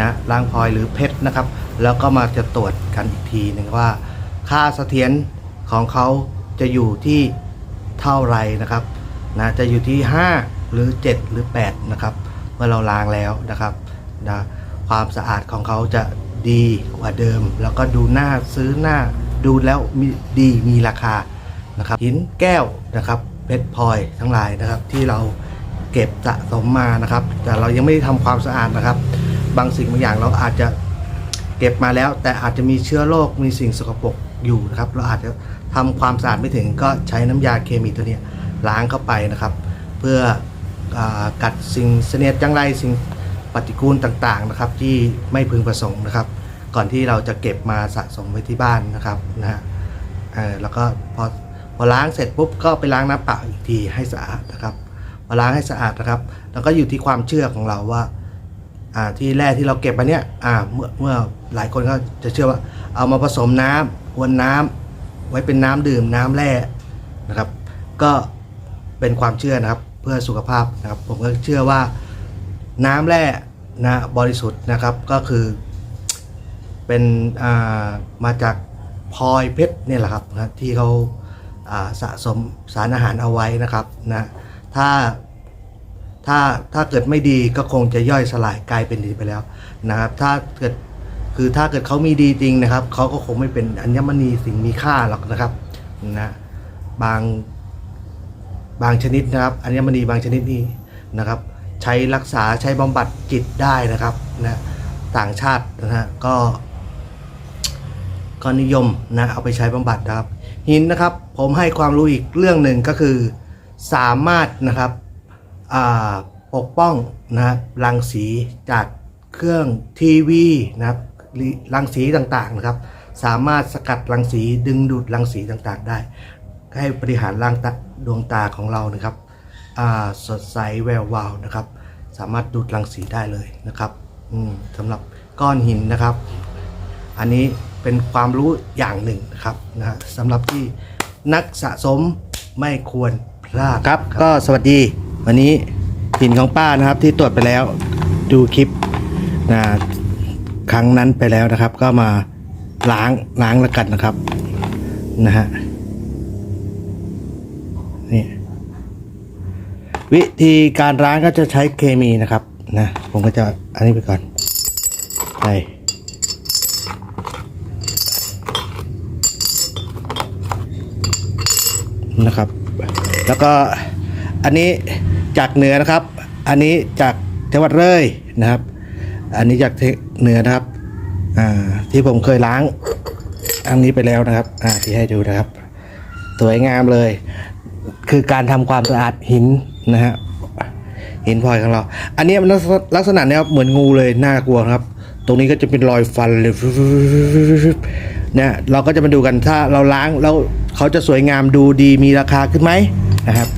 นะล้างพลอยหรือเพชรนะครับ แล้วก็มาจะตรวจกันอีกทีหนึ่งว่า ค่าเสถียรของเขาจะอยู่ที่เท่าไรนะครับนะจะอยู่ที่ 5 หรือ 7 หรือ 8 นะครับ เมื่อเราล้างแล้วนะครับนะความสะอาดของเขาจะดีกว่าเดิม แล้วก็ดูหน้าซื้อหน้าดูแล้วมีดีมีราคานะครับหินแก้วนะครับเพชรพลอยทั้งหลายนะครับที่เราเก็บสะสมมานะครับ แต่เรายังไม่ได้ทำความสะอาดนะครับ บางสิ่งบางอย่างเราอาจจะเก็บมาแล้ว แต่อาจจะมีเชื้อโรคมีสิ่งสกปรกอยู่นะครับ เราอาจจะทำความสะอาดไม่ถึงก็ใช้น้ำยาเคมีตัวนี้ล้างเข้าไปนะครับ เพื่ออกัดสิ่งเสนียดจังไรสิ่งปฏิกูลต่างๆนะครับ ที่ไม่พึงประสงค์นะครับ ก่อนที่เราจะเก็บมาสะสมไว้ที่บ้านนะครับนะฮะแล้วก็พอพอล้างเสร็จปุ๊บก็ไปล้างน้ำเปล่าอีกทีให้สะอาดนะครับพอล้างให้สะอาดนะครับ แล้วก็อยู่ที่ความเชื่อของเราว่า ที่แร่ที่เราเก็บมาเนี้ยเมื่อเมื่อหลายคนก็จะเชื่อว่า เอามาผสมน้ำกวนน้ำไว้เป็นน้ำดื่มน้ำแร่นะครับ ก็เป็นความเชื่อนะครับเพื่อสุขภาพนะครับ ผมก็เชื่อว่าน้ำแร่นะบริสุทธิ์นะครับก็คือเป็นมาจากพลอยเพชรเนี่ยแหละครับนะที่เขาาสะสมสารอาหารเอาไว้นะครับนะถ้า ถ้าถ้าเกิดไม่ดีก็คงจะย่อยสลายกลายเป็นดีไปแล้วนะครับ ถ้าเกิดคือถ้าเกิดเขามีดีจริงนะครับเขาก็คงไม่เป็นอัญมณีสิ่งมีค่าหรอกนะครับนะบางบางชนิดนะครับอัญมณีบางชนิดนี้นะครับ ใช้รักษาใช้บำบัดจิตได้นะครับนะต่างชาตินะฮะก็ก็นิยมนะเอาไปใช้บำบัดนะครับ หินนะครับผมให้ความรู้อีกเรื่องหนึ่งก็คือสามารถนะครับ ปกป้องนะครับรังสีจากเครื่องทีวีนะครับรังสีต่างๆนะครับ สามารถสกัดรังสีดึงดูดรังสีต่างๆ ได้ ให้บริหารร่างดวงตาของเรานะครับสดใสแวววาวนะครับ สามารถดูดรังสีได้เลยนะครับสำหรับก้อนหินนะครับ อันนี้เป็นความรู้อย่างหนึ่งนะครับนะฮะสำหรับที่นักสะสมไม่ควรพลาดครับ ก็สวัสดี วันนี้หินของป้านะครับที่ตรวจไปแล้วดูคลิปนะครั้งนั้นไปแล้วนะครับ ก็มาล้างล้างแล้วกันนะครับนะฮะนี่วิธีการล้างก็จะใช้เคมีนะครับนะผมก็จะอันนี้ไปก่อนไปนะครับ แล้วก็อันนี้ จากเหนือนะครับ อันนี้จากจังหวัดเลยนะครับ อันนี้จากเหนือนะครับอ่าที่ผมเคยล้างอันนี้ไปแล้วนะครับอ่าที่ให้ดูนะครับ สวยงามเลย คือการทำความสะอาดหินนะฮะหินพลอยของเรา อันนี้มันลักษณะเนี้ยเหมือนงูเลยน่ากลัวครับ ตรงนี้ก็จะเป็นรอยฟันเลยเนี่ยเราก็จะมาดูกันถ้าเราล้างแล้วเขาจะสวยงามดูดีมีราคาขึ้นไหมนะครับ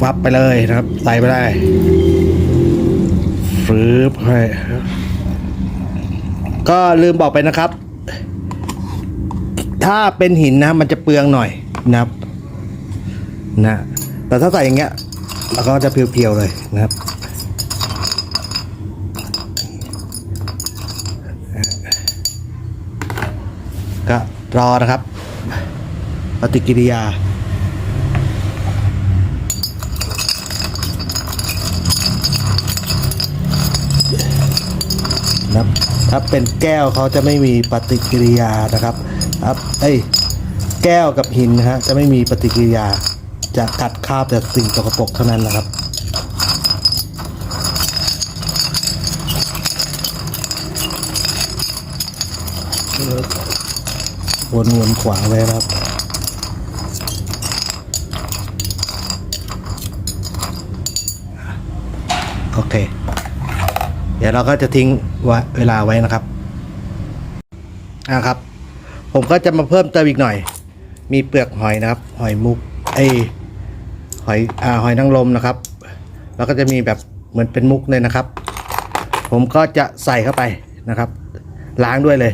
ฟับไปเลยนะครับใส่ไปได้ฟืบให้ก็ลืมบอกไปนะครับ ถ้าเป็นหินนะมันจะเปลืองหน่อยนะครับ นะ แต่ถ้าใส่อย่างเงี้ยเราก็จะเพียวๆเลยนะครับก็รอนะครับ ปฏิกิริยา นะครับ ถ้าเป็นแก้วเขาจะไม่มีปฏิกิริยานะครับครับเอ้ยแก้วกับหินนะฮะจะไม่มีปฏิกิริยา จะกัดคาบแต่สิ่งสกปรกเท่านั้นนะครับวนวนขวางไว้ครับ โอเค เดี๋ยวเราก็จะทิ้งเวลาไว้นะครับนะครับ ผมก็จะมาเพิ่มเติมอีกหน่อย มีเปลือกหอยนะครับ หอยมุกไอหอยอ่าหอยนางรมนะครับ แล้วก็จะมีแบบเหมือนเป็นมุกเลยนะครับ ผมก็จะใส่เข้าไปนะครับ ล้างด้วยเลย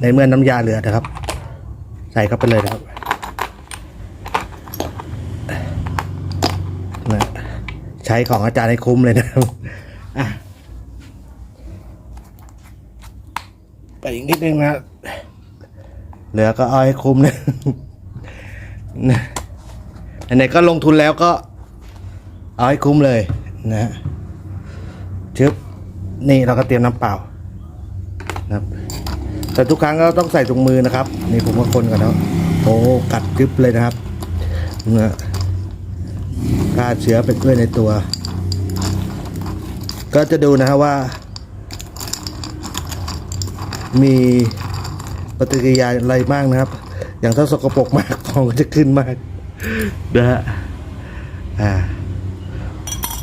ในเมื่อน้ำยาเหลือนะครับ ใส่เข้าไปเลยนะครับนะใช้ของอาจารย์ให้คุ้มเลยนะครับอะ ไปอีกนิดนึงนะ เหลือก็เอาให้คุ้มนะไหนๆก็ลงทุนแล้วก็เอาให้คุ้มเลยนะฮะชึบนี่เราก็เตรียมน้ำเปล่านะครับ แต่ทุกครั้งก็ต้องใส่ถุงมือนะครับ นี่ผมก็คนกันแล้วโอ้กัดกึบเลยนะครับเนะฆ่าเชื้อไปด้วยในตัว ก็จะดูนะฮะว่า มีปฏิกิริยาอะไรบ้างนะครับ อย่างถ้าสกปรกมากของก็จะขึ้นมากนะฮะอ่า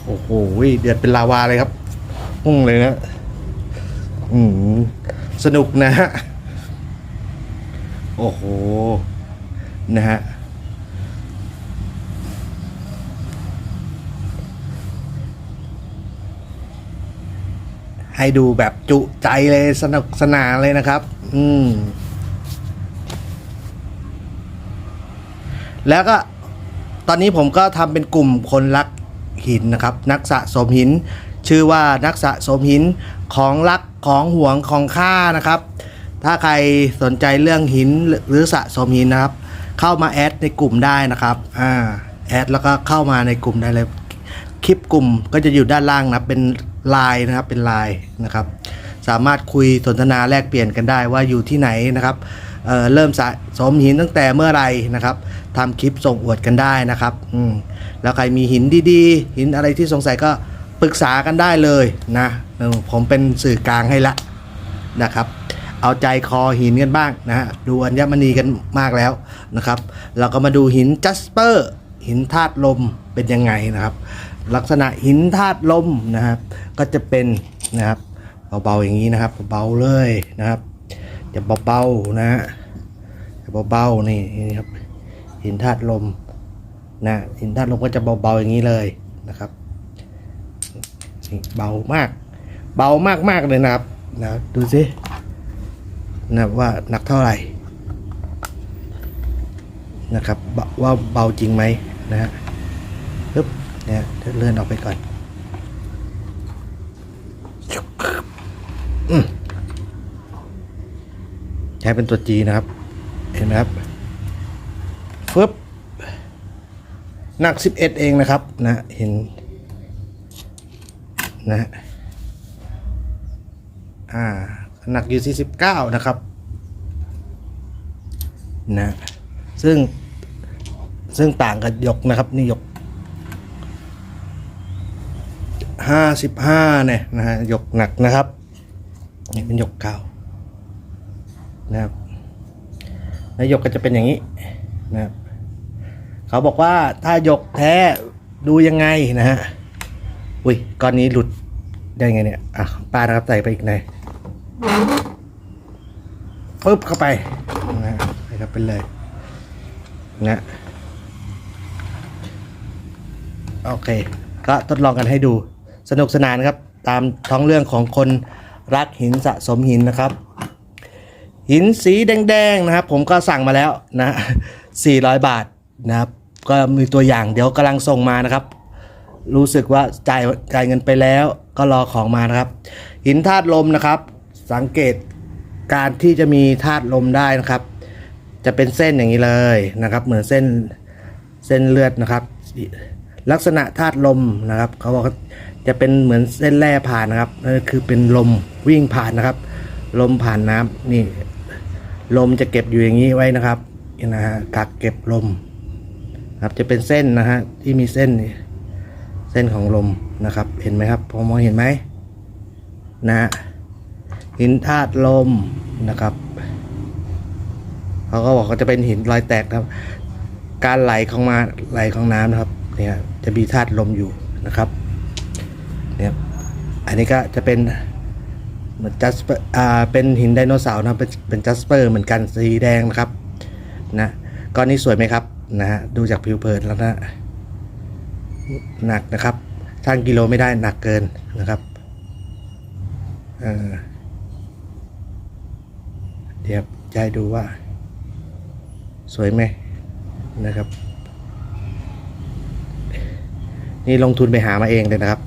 โอ้โหเดือดเป็นลาวาเลยครับพุ่งเลยนะอืมสนุกนะฮะโอ้โหนะฮะ ให้ดูแบบจุใจเลยสนุกสนานเลยนะครับ อืม แล้วก็ตอนนี้ผมก็ทำเป็นกลุ่มคนรักหินนะครับ นักสะสมหิน ชื่อว่านักสะสมหินของรักของห่วงของค่านะครับ ถ้าใครสนใจเรื่องหินหรือสะสมหินนะครับ เข้ามาแอดในกลุ่มได้นะครับ อ่า แอดแล้วก็เข้ามาในกลุ่มได้เลย คลิปกลุ่มก็จะอยู่ด้านล่างนะเป็นไลน์นะครับเป็นไลน์นะครับ สามารถคุยสนทนาแลกเปลี่ยนกันได้ว่าอยู่ที่ไหนนะครับเเริ่มสะสมหินตั้งแต่เมื่อไหรนะครับทำคลิปส่งอวดกันได้นะครับอืมแล้วใครมีหินดีๆ หินอะไรที่สงสัยก็ปรึกษากันได้เลยนะผมเป็นสื่อกลางให้ละนะครับ เอาใจคอหินกันบ้างนะฮะดูอัญมณีกันมากแล้วนะครับ เราก็มาดูหินจัสเปอร์ หินธาตุลมเป็นยังไงนะครับ ลักษณะหินธาตุลมนะครับ ก็จะเป็นนะครับเบาๆอย่างนี้นะครับเบาๆเลยนะครับ จะเบาๆนะฮะจะเบาๆนี่นี่ครับ หินธาตุลมนะหินธาตุลมก็จะเบาๆอย่างนี้เลยนะครับเบามาก เบามากๆเลยนะครับนะดูสินะว่าหนักเท่าไหร่นะครับว่าเบาจริงไหม นะฮะปึ๊บเนี่ยเลื่อนออกไปก่อนอใช้เป็นตัว G นะครับ เห็นไหมครับฟึบหนัก 11 เองนะครับ นะ เห็น นะ อ่า หนักอยู่49นะครับ นะ ซึ่ง ซึ่งต่างกับยกนะครับ นี่ยก55เนี่ยนะฮะยกหนักนะครับ นี่เป็นยกเก่านะครับแล้วยกก็จะเป็นอย่างนี้นะครับ เขาบอกว่าถ้ายกแท้ดูยังไงนะฮะอุ้ยก้อนนี้หลุดได้ไงเนี่ยอะป้านะครับใส่ไปอีกหน่อยปึ๊บเข้าไปนะใส่เข้าไปเลยนะ โอเค ก็ทดลองกันให้ดูสนุกสนานครับ ตามท้องเรื่องของคนรักหินสะสมหินนะครับ หินสีแดงๆนะครับ ผมก็สั่งมาแล้วนะ 400 บาทนะครับ ก็มีตัวอย่างเดี๋ยวกำลังส่งมานะครับ รู้สึกว่าจ่ายจ่ายเงินไปแล้วก็รอของมานะครับ หินธาตุลมนะครับ สังเกตการที่จะมีธาตุลมได้นะครับ จะเป็นเส้นอย่างนี้เลยนะครับ เหมือนเส้นเส้นเลือดนะครับ ลักษณะธาตุลมนะครับเขาบอกจะเป็นเหมือนเส้นแร่ผ่านนะครับนั่นคือเป็นลมวิ่งผ่านนะครับ ลมผ่านน้ำนี่ ลมจะเก็บอยู่อย่างนี้ไว้นะครับนี่นะฮะกักเก็บลมครับจะเป็นเส้นนะฮะที่มีเส้นเส้นของลมนะครับ เห็นไหมครับพอมองเห็นไหมนะฮะหินธาตุลมนะครับเขาก็บอกเขาจะเป็นหินรอยแตกครับ การไหลของมาไหลของน้ำนะครับเนี่ย จะมีธาตุลมอยู่นะครับเนี่ยอันนี้ก็จะเป็นเหมือนจัสเปอร์อ่าเป็นหินไดโนเสาร์นะเป็นเป็นจัสเปอร์เหมือนกันสีแดงนะครับนะก้อนนี้สวยไหมครับนะฮะดูจากผิวเผินแล้วนะหนักนะครับช่างกิโลไม่ได้หนักเกินนะครับเออเดี๋ยวจะให้ดูว่า สวยไหมนะครับ นี่ลงทุนไปหามาเองเลยนะครับ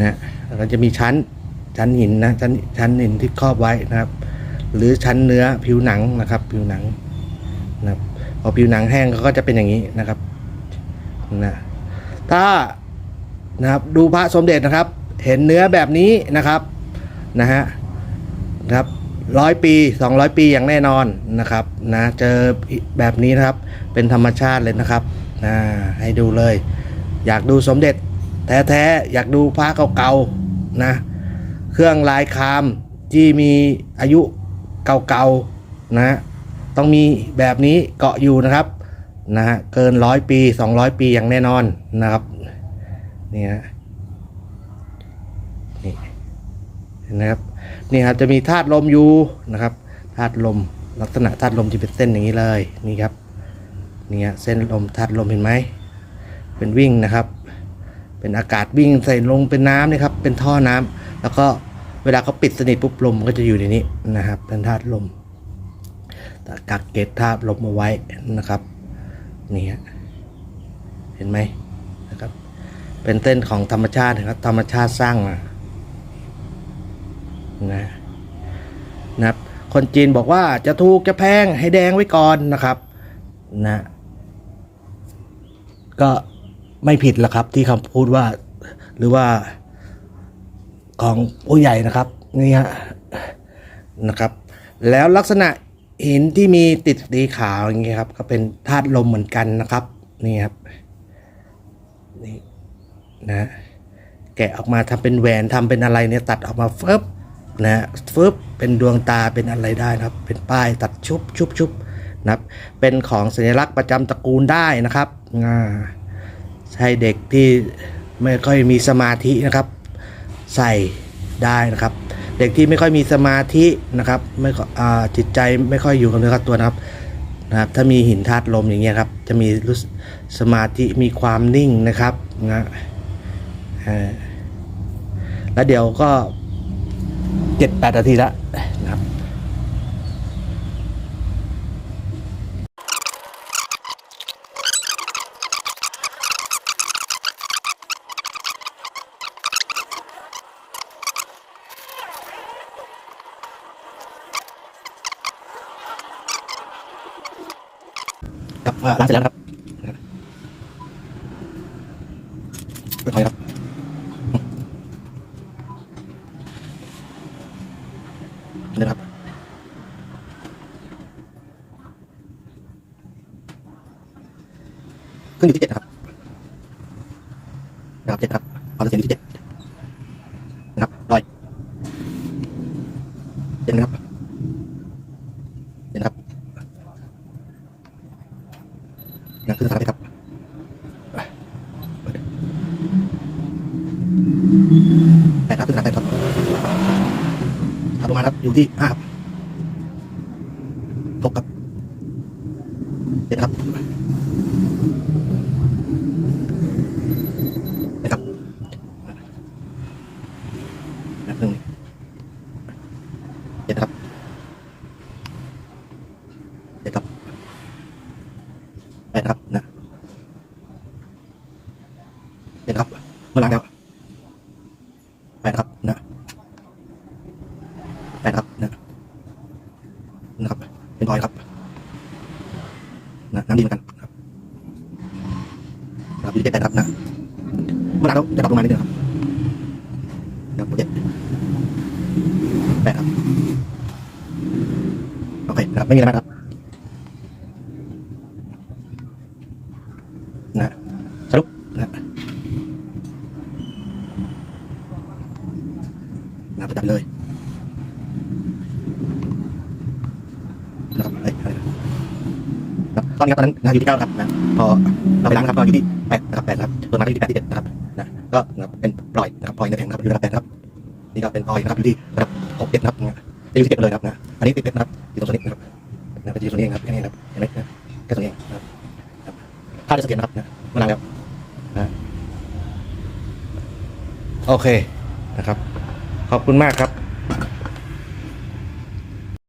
นะแล้วจะมีชั้นชั้นหินนะชั้นชั้นหินที่ครอบไว้นะครับ หรือชั้นเนื้อผิวหนังนะครับ ผิวหนังนะครับพอผิวหนังแห้งเขาก็จะเป็นอย่างนี้นะครับนะถ้านะครับดูพระสมเด็จนะครับ เห็นเนื้อแบบนี้นะครับนะฮะนะครับร้อยปีสองร้อยปีอย่างแน่นอนนะครับนะเจอแบบนี้นะครับเป็นธรรมชาติเลยนะครับ นะให้ดูเลย อยากดูสมเด็จ แท้ๆ อยากดูพระเก่าๆนะเครื่องลายคามที่มีอายุเก่าๆนะต้องมีแบบนี้เกาะอยู่นะครับนะฮะเกินร้อยปี 200 ปีอย่างแน่นอนนะครับนี่ฮะนี่นะครับนี่ครับจะมีธาตุลมอยู่นะครับธาตุลมลักษณะธาตุลมจะเป็นเส้นอย่างนี้เลยนี่ครับ เนี่ฮะเส้นลมธาตุลมเห็นไหมเป็นวิ่งนะครับ เป็นอากาศวิ่งใส่ลงเป็นน้ำนะครับ เป็นท่อน้ำแล้วก็เวลาเขาปิดสนิทปุ๊บลมก็จะอยู่ในนี้นะครับ เป็นธาตุลมแต่กักเก็บธาตุลมเอาไว้นะครับนี่เห็นไหมนะครับ เป็นเส้นของธรรมชาตินะครับ ธรรมชาติสร้างมานะนะครับคนจีนบอกว่าจะถูกจะแพงให้แดงไว้ก่อนนะครับ นะ ก็ไม่ผิดหรอกครับ ที่คำพูดว่า หรือว่าของผู้ใหญ่นะครับนี่ฮะนะครับ แล้วลักษณะหินที่มีติดสีขาวอย่างเงี้ยครับ ก็เป็นธาตุลมเหมือนกันนะครับนี่ครับนี่นะแกะออกมาทำเป็นแหวนทำเป็นอะไรเนี่ยตัดออกมาเฟึบนะฟึบเป็นดวงตาเป็นอะไรได้นะครับ เป็นป้ายตัดชุบชุบชุบ นะครับ เป็นของสัญลักษณ์ประจำตระกูลได้นะครับใช่เด็กที่ไม่ค่อยมีสมาธินะครับ ใส่ได้นะครับ เด็กที่ไม่ค่อยมีสมาธินะครับไม่ค่อยจิตใจไม่ค่อยอยู่กับเนื้อกับตัวนะครับนะครับถ้ามีหินธาตุลมอย่างเงี้ยครับ จะมีรู้สมาธิมีความนิ่งนะครับนะแล้วเดี๋ยวก็เจ็ดแปดนาทีล้วนะครับ ครับอ่าล้างเสร็จแล้วนะครับเรียบร้อยครับนี่นะครับขึ้นอยู่ที่เจ็ดนะครับนะครับเจ็ดครับความเสียงอยู่ที่เจ็ดนะครับร้อยเจ็ดนะครับเจ็ดนะครับ นะคือสถานครับแปดครับคือสถานแปดครับครับ ประมาณครับ อยู่ที่ห้าครับหกครับเจ็ดครับแปดครับนะหนึ่งเจ็ดครับเจ็ดครับ แปดครับนะเจ็ดครับเมื่อล้างแล้วแปดครับนะแปดครับนะนะครับ เป็นพลอยครับนะน้ำดีเหมือนกันครับ ครับอยู่ที่เจ็ดแปดครับนะเมื่อล้างแล้วจะดรอปลงมานิดเดียวครับครับเจ็ดแปดครับโอเคครับไม่มีอะไรมากครับนะสรุปนะนะประจับเลยนะครับเอ้ยครับตอนนี้ครับตอนนั้นนะอยู่ที่เก้าครับนะ พอเราไปล้างนะครับก็อยู่ที่แปดนะครับแปดนะครับเพิ่มมาที่ที่แปดที่เจ็ดนะครับนะก็นะครับเป็นปล่อยนะครับปล่อยในแข็งนะครับอยู่ระดับแปดนะครับนี่ก็เป็นปล่อยนะครับอยู่ที่ระดับหกเจ็ดนะครับจะอยู่ที่เจ็ดเลยครับนะอันนี้ติดเพชรนะครับอยู่ตรงส่วนนี้นะครับนะเป็นอยู่ตรงนี้เองครับแค่นี้ครับเห็นไหมนะแค่ตรงนี้งนะครับครับค่าจะสแกนนะครับนะมานานแล้วนะโอเคนะครับ ขอบคุณมากครับ